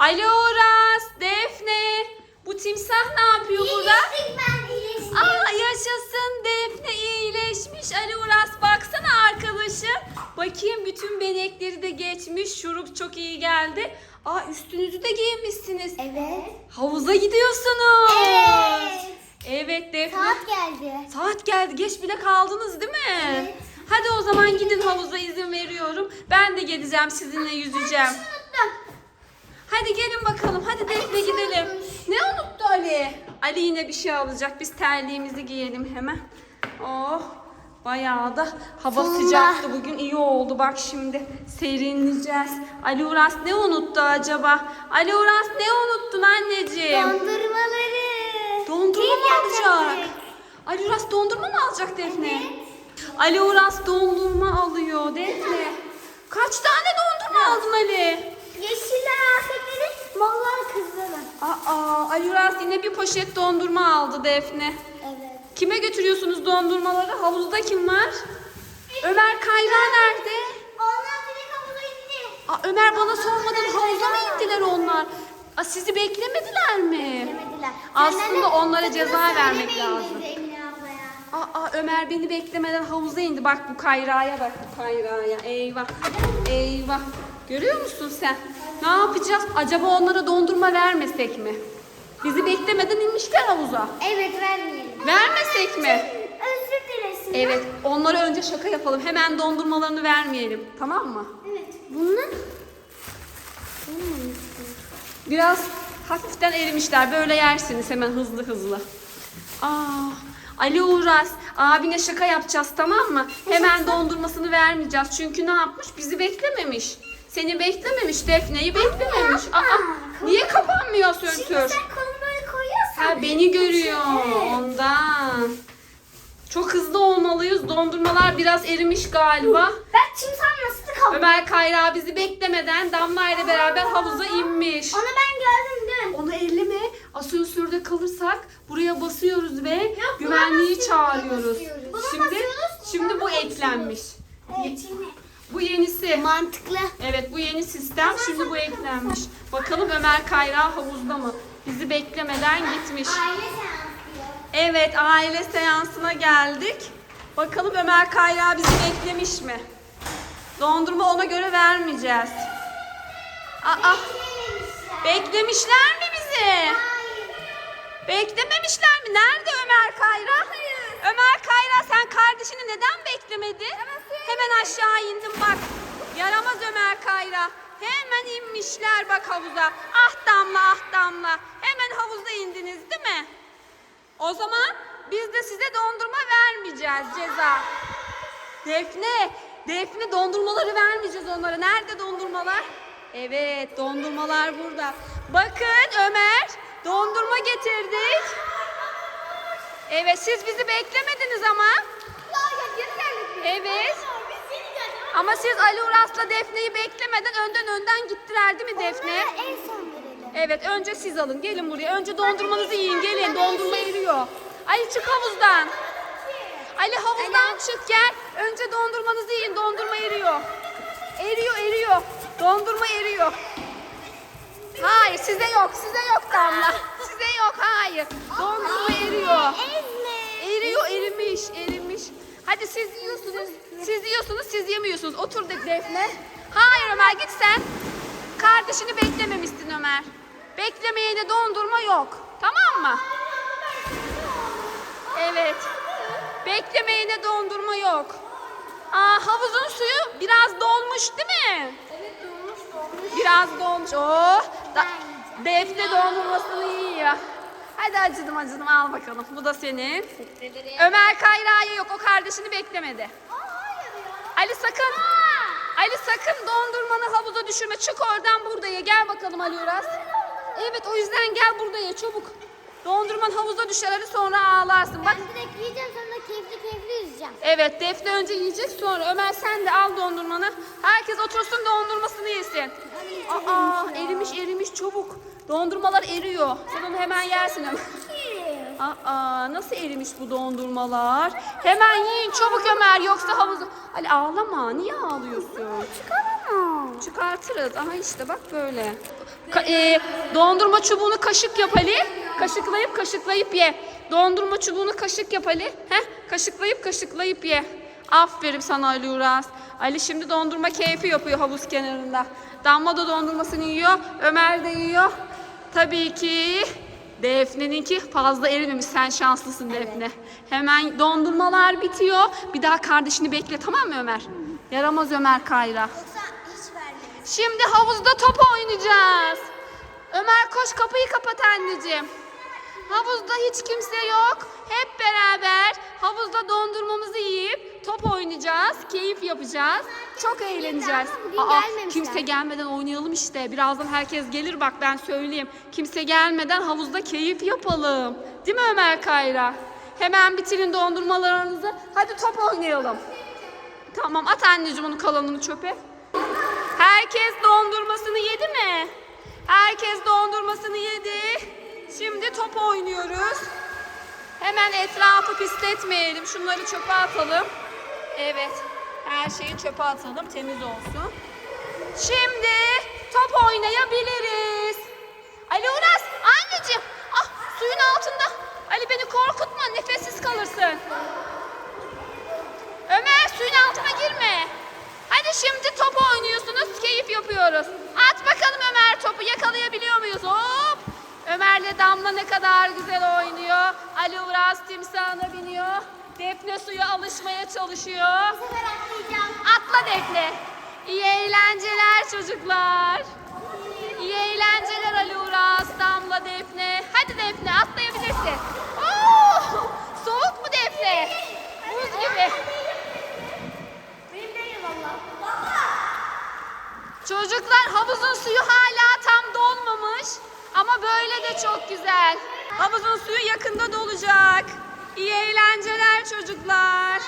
Ali Uras, Defne. Bu timsah ne yapıyor burada? Ben iyileştim. Aa yaşasın Defne iyileşmiş. Ali Uras baksana arkadaşım. Bakayım bütün benekleri de geçmiş. Şurup çok iyi geldi. Aa üstünüzü de giymişsiniz. Evet. Havuza gidiyorsunuz. Evet. Evet Defne. Saat geldi. Saat geldi. Geç bile kaldınız değil mi? Evet. Hadi o zaman gidin havuza izin veriyorum. Ben de geleceğim sizinle yüzeceğim. Unuttum. Hadi gelin bakalım. Hadi Defne gidelim. Ne unuttu Ali? Ali yine bir şey alacak. Biz terliğimizi giyelim hemen. Oh. Bayağı da hava Sonunda. sıcaktı bugün iyi oldu bak şimdi serinleyeceğiz. Ali Uras ne unuttu acaba? Ali Uras ne unuttun anneciğim? Dondurmaları. Dondurma mı alacak? Ali Uras dondurma mı alacak Defne? Ali Uras dondurma alıyor Defne. Kaç tane dondurma aldın Ali? Yeşiller afetleri, mallar kızları. Aa, Ali Uras yine bir poşet dondurma aldı Defne. Evet. Kime götürüyorsunuz dondurmaları? Havuzda kim var? Ömer Kayra nerede? Onlar direkt havuza indi. Aa, Ömer bana sormadan havuza mı indiler onlar? Aa, sizi beklemediler mi? Demediler. Aslında de onlara sakın ceza söylemeyin vermek dedi lazım. Emine ablaya. Aa, Ömer beni beklemeden havuza indi. Bak bu Kayra'ya bak bu Kayra'ya. Eyvah. Eyvah. Görüyor musun sen? Ne yapacağız? Acaba onlara dondurma vermesek mi? Bizi beklemeden inmişler havuza. Evet vermeyelim. Vermesek mi? Özür dilesin. Evet. Onlara önce şaka yapalım. Hemen dondurmalarını vermeyelim. Tamam mı? Evet. Bunlar Biraz hafiften erimişler. Böyle yersiniz hemen hızlı hızlı. Aa, Ali Uğraz, abine şaka yapacağız tamam mı? Hemen dondurmasını vermeyeceğiz. Çünkü ne yapmış? Bizi beklememiş. Seni beklememiş, Defne'yi beklememiş. Aa, niye kapanmıyor Şimdi sörtür? sen kolunu böyle koyuyorsan. Ha beni görüyor Evet. ondan. Çok hızlı olmalıyız. Dondurmalar biraz erimiş galiba. Ben timsah nasıl kaldım? Ömer Kayra bizi beklemeden Damla ile beraber havuza inmiş. Onu ben gördüm dün. Onu elleme. Asansörde kalırsak buraya basıyoruz ve buna güvenliği çağırıyoruz. Şimdi basıyoruz, şimdi bu eklenmiş. Evet şimdi. Bu yenisi. Mantıklı. Evet bu yeni sistem. Şimdi bu eklenmiş. Bakalım Ömer Kayra havuzda mı? Bizi beklemeden gitmiş. Aile seansı. Evet aile seansına geldik. Bakalım Ömer Kayra bizi beklemiş mi? Dondurma ona göre vermeyeceğiz. Aa, beklemişler mi bizi? Hayır. Beklememişler mi? Nerede Ömer Kayra? Ömer Kayra sen kardeşini neden beklemedin? Hemen aşağı indim bak. Yaramaz Ömer Kayra. Hemen inmişler bak havuza. Ah damla ah damla. Hemen havuza indiniz değil mi? O zaman biz de size dondurma vermeyeceğiz ceza. Defne, Defne dondurmaları vermeyeceğiz onlara. Nerede dondurmalar? Evet, dondurmalar burada. Bakın Ömer, dondurma getirdik. Evet, siz bizi beklemediniz ama. Ya ya geri geldik. biz. Evet. Biz. Ama siz Ali Uras'la Defne'yi beklemeden önden önden gittiler değil mi Defne? Onlara en son verelim. Evet, önce siz alın. Gelin buraya. Önce dondurmanızı yiyin. Gelin, dondurma eriyor. Ali çık havuzdan. Ali havuzdan çık gel. Önce dondurmanızı yiyin. Dondurma eriyor. Eriyor eriyor. Dondurma eriyor. Hayır size yok. Size yok Damla. Size yok. Hayır. Dondurma eriyor. Eriyor erimiş erimiş. Hadi siz yiyorsunuz. Siz yiyorsunuz siz yemiyorsunuz. Otur de Defne. Hayır Ömer git sen. Kardeşini beklememişsin Ömer. Beklemeyene dondurma yok. Tamam mı? Evet. Beklemeyene dondurma yok. Aa, havuzun suyu biraz dolmuş değil mi? Evet dolmuş dolmuş. Biraz dolmuş. Oh, da, Defne dondurmasını yiyor. Hadi acıdım acıdım al bakalım. Bu da senin. Ömer Kayra'ya yok o kardeşini beklemedi. Ya. Ali sakın. Ali sakın dondurmanı havuza düşürme. Çık oradan burada ye. Gel bakalım Ali Uras. Evet o yüzden gel burada ye çabuk. Dondurman havuza düşer Ali sonra ağlarsın. Bak Ben direkt yiyeceğim sonra keyifli yüzeceğim. Evet Defne önce yiyecek sonra Ömer sen de al dondurmanı. Herkes otursun dondurmasını yesin. Aa erimiş erimiş çabuk. Dondurmalar eriyor. Sen onu hemen yersin Ömer. Aa nasıl erimiş bu dondurmalar? Hemen yiyin çabuk Ömer yoksa havuzu. Ali ağlama niye ağlıyorsun? Çıkamam. çıkartırız. Aha işte bak böyle. Ka- e, dondurma çubuğunu kaşık yap Ali. Kaşıklayıp kaşıklayıp ye. Dondurma çubuğunu kaşık yap Ali. Heh, kaşıklayıp kaşıklayıp ye. Aferin sana Ali Uras. Ali şimdi dondurma keyfi yapıyor havuz kenarında. Damla da dondurmasını yiyor. Ömer de yiyor. Tabii ki Defne'ninki fazla erimemiş. Sen şanslısın Defne. Hemen dondurmalar bitiyor. Bir daha kardeşini bekle tamam mı Ömer? Yaramaz Ömer Kayra. Yoksa hiç vermemiş. Şimdi havuzda top oynayacağız. Ömer koş kapıyı kapat anneciğim. Havuzda hiç kimse yok. Hep beraber Keyif yapacağız. Çok eğleneceğiz. gelmemişler. kimse gelmeden oynayalım işte. Birazdan herkes gelir bak ben söyleyeyim. Kimse gelmeden havuzda keyif yapalım. Değil mi Ömer Kayra? Hemen bitirin dondurmalarınızı. Hadi top oynayalım. Tamam at anneciğim onun kalanını çöpe. Herkes dondurmasını yedi mi? Herkes dondurmasını yedi. Şimdi top oynuyoruz. Hemen etrafı pisletmeyelim. Şunları çöpe atalım. Evet. Her şeyi çöpe atalım. Temiz olsun. Şimdi top oynayabiliriz. Ali Uras, anneciğim. Ah suyun altında. Ali beni korkutma. Nefessiz kalırsın. Ömer suyun altına girme. Hadi şimdi top oynuyorsunuz, keyif yapıyoruz. At bakalım Ömer topu yakalayabiliyor muyuz? Hop! Ömer'le Damla ne kadar güzel oynuyor. Ali Uras timsahına biniyor. Defne suya alışmaya çalışıyor. Bu sefer atlayacağım. Atla Defne. İyi eğlenceler çocuklar. İyi eğlenceler Ali Uras, Damla, Defne. Hadi Defne atlayabilirsin. Oo! Soğuk mu Defne? Buz gibi. Çocuklar havuzun suyu hala tam dolmamış. Ama böyle de çok güzel. Havuzun suyu yakında dolacak. İyi eğlenceler çocuklar.